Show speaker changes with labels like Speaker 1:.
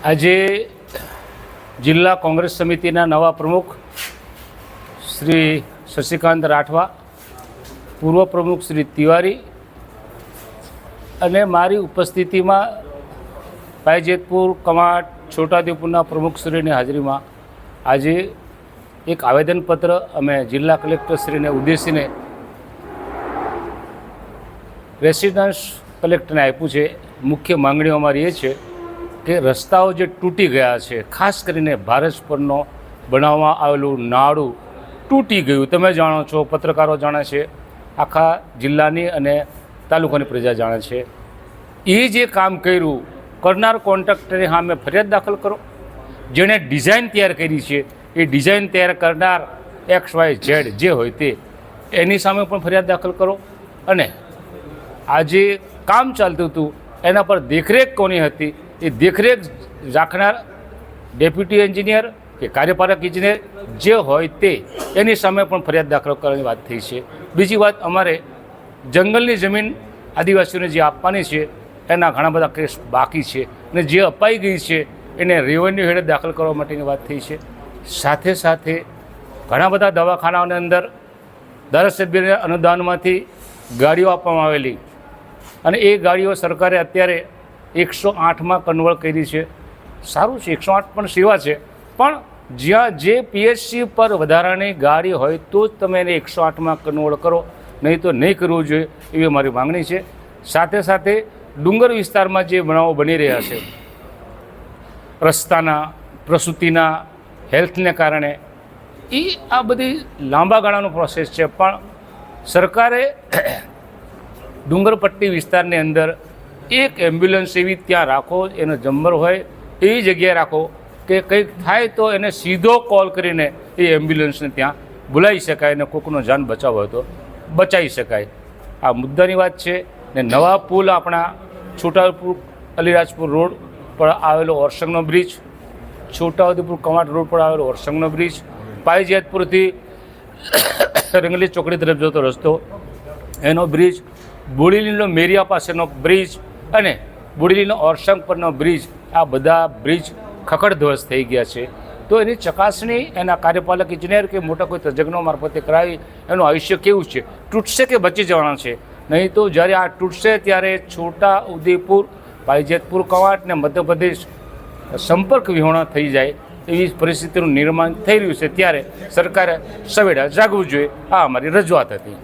Speaker 1: આજે જિલ્લા કોંગ્રેસ સમિતિના નવા પ્રમુખ શ્રી શશિકાંત રાઠવા, પૂર્વ પ્રમુખ શ્રી તિવારી અને મારી ઉપસ્થિતિમાં પાયજેતપુર કમાટ છોટાઉદેપુરના પ્રમુખશ્રીની હાજરીમાં આજે એક આવેદનપત્ર અમે જિલ્લા કલેક્ટરશ્રીને ઉદ્દેશીને રેસિડન્સ કલેક્ટરને આપ્યું છે. મુખ્ય માંગણીઓ અમારી એ છે કે રસ્તાઓ જે તૂટી ગયા છે, ખાસ કરીને ભારત પરનો બનાવવામાં આવેલું નાળું તૂટી ગયું. તમે જાણો છો, પત્રકારો જાણે છે, આખા જિલ્લાની અને તાલુકાની પ્રજા જાણે છે. એ જે કામ કર્યું, કરનાર કોન્ટ્રાક્ટરે સામે ફરિયાદ દાખલ કરો. જેણે ડિઝાઇન તૈયાર કરી છે, એ ડિઝાઇન તૈયાર કરનાર એક્સ વાય ઝેડ જે હોય તે, એની સામે પણ ફરિયાદ દાખલ કરો. અને આ જે કામ ચાલતું હતું, એના પર દેખરેખ કોની હતી એ દેખરેખ રાખનાર ડેપ્યુટી એન્જિનિયર કે કાર્યપાલક ઇજનેર જે હોય તે એની સામે પણ ફરિયાદ દાખલ કરવાની વાત થઈ છે. બીજી વાત અમારે જંગલની જમીન આદિવાસીઓને જે આપવાની છે, એના ઘણા બધા કેસ બાકી છે અને જે અપાઈ ગઈ છે, એને રેવન્યુ હેડે દાખલ કરવા માટેની વાત થઈ છે. સાથે સાથે ઘણા બધા દવાખાનાઓની અંદર ધારાસભ્યને અનુદાનમાંથી ગાડીઓ આપવામાં આવેલી અને એ ગાડીઓ સરકારે અત્યારે એકસો આઠમાં કન્વર્ટ કરી છે. સારું છે, એકસો આઠ પણ સેવા છે. પણ જ્યાં જે પીએચસી પર વધારાની ગાડી હોય તો જ તમે એને એકસો આઠમાં કન્વર્ટ કરો. નહીં તો નહીં કરવું જોઈએ એવી મારી માંગણી છે. સાથે સાથે ડુંગર વિસ્તારમાં જે બનાવો બની રહ્યા છે, રસ્તાના, પ્રસૂતિના, હેલ્થને કારણે એ આ બધી લાંબા ગાળાનો પ્રોસેસ છે. પણ સરકારે ડુંગરપટ્ટી વિસ્તારની અંદર એક એમ્બ્યુલન્સ એવી ત્યાં રાખો, એનો જમ્બર હોય, એવી જગ્યાએ રાખો કે કંઈક થાય તો એને સીધો કોલ કરીને એ એમ્બ્યુલન્સને ત્યાં બોલાવી શકાય અને કોકનો જાન બચાવ હોય તો બચાવી શકાય. આ મુદ્દાની વાત છે ને નવા પુલ આપણા છોટાઉદેપુર અલીરાજપુર રોડ પર આવેલો ઓરસંગનો બ્રિજ, છોટાઉદેપુર કમાટ રોડ પર આવેલો ઓરસંગનો બ્રિજ પાયજેતપુરથી રંગલી ચોકડી તરફ જતો રસ્તો, એનો બ્રિજ, બોડેલીનો મેરિયા પાસેનો બ્રિજ અને બુડલીનો ઓરસંગ પરનો બ્રિજ, આ બધા બ્રિજ ખખડધ્વસ્ત થઈ ગયા છે. તો એની ચકાસણી એના કાર્યપાલક ઇજનેર કે મોટા કોઈ તજજ્ઞો મારફતે કરાવી, એનું આયુષ્ય કેવું છે? તૂટશે કે બચી જવાના છે? નહીં તો જ્યારે આ તૂટશે, ત્યારે છોટા ઉદયપુર પાયજેતપુર કવાટ ને મધ્યપ્રદેશ સંપર્ક વિહોણા થઈ જાય એવી પરિસ્થિતિનું નિર્માણ થઈ રહ્યું છે. ત્યારે સરકારે સવેડા જાગવું જોઈએ. આ અમારી રજૂઆત હતી.